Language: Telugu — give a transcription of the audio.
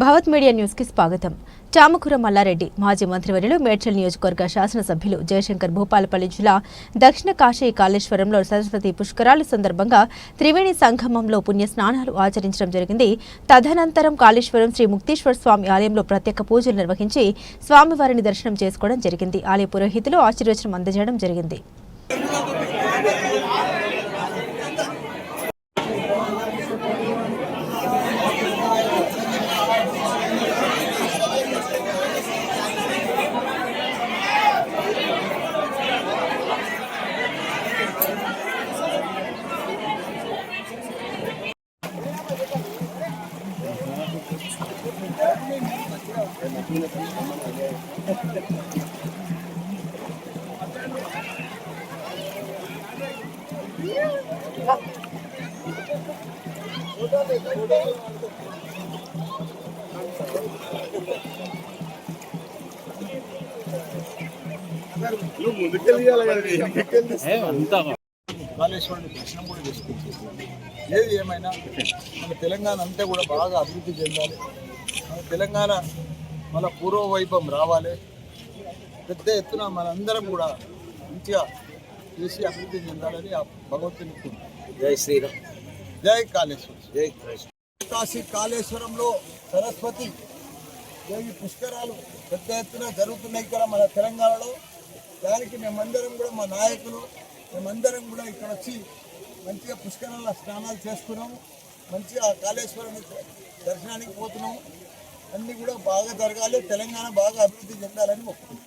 భవత్ మీడియా న్యూస్కి స్వాగతం. చామకూర మల్లారెడ్డి మాజీ మంత్రివర్యులు మేడ్చల్ నియోజకవర్గ శాసనసభ్యులు జయశంకర్ భూపాలపల్లి జిల్లా దక్షిణ కాశీ కాళేశ్వరంలో సరస్వతి పుష్కరాల సందర్భంగా త్రివేణి సంగమంలో పుణ్య స్నానాలు ఆచరించడం జరిగింది. తదనంతరం కాళేశ్వరం శ్రీ ముక్తేశ్వర స్వామి ఆలయంలో ప్రత్యేక పూజలు నిర్వహించి స్వామివారిని దర్శనం చేసుకోవడం జరిగింది. ఆలయ పురోహితులు ఆశీర్వచనం అందజేయడం జరిగింది. కాళేశ్వరుని దర్శనం కూడా చేసుకుంటుంది ఏది ఏమైనా మన తెలంగాణ అంతా కూడా బాగా అభివృద్ధి చెందాలి. మన తెలంగాణ మన పూర్వ వైభవం రావాలి. పెద్ద ఎత్తున మనందరం కూడా మంచిగా చేసి అభివృద్ధి చెందాలని ఆ భగవంతుని. జై శ్రీరామ్. జై కాళేశ్వరం. జై కృష్ణ కాశీ కాళేశ్వరంలో సరస్వతి దేవి పుష్కరాలు పెద్ద ఎత్తున జరుగుతున్నాయి ఇక్కడ మన తెలంగాణలో. దానికి మేమందరం కూడా మా నాయకులు మేమందరం కూడా ఇక్కడ వచ్చి మంచిగా పుష్కరాల స్నానాలు చేసుకున్నాము మంచిగా కాళేశ్వరం దర్శనానికి పోతున్నాము అన్నీ కూడా బాగా జరగాలి తెలంగాణ బాగా అభివృద్ధి చెందాలని మొక్కుతున్నాం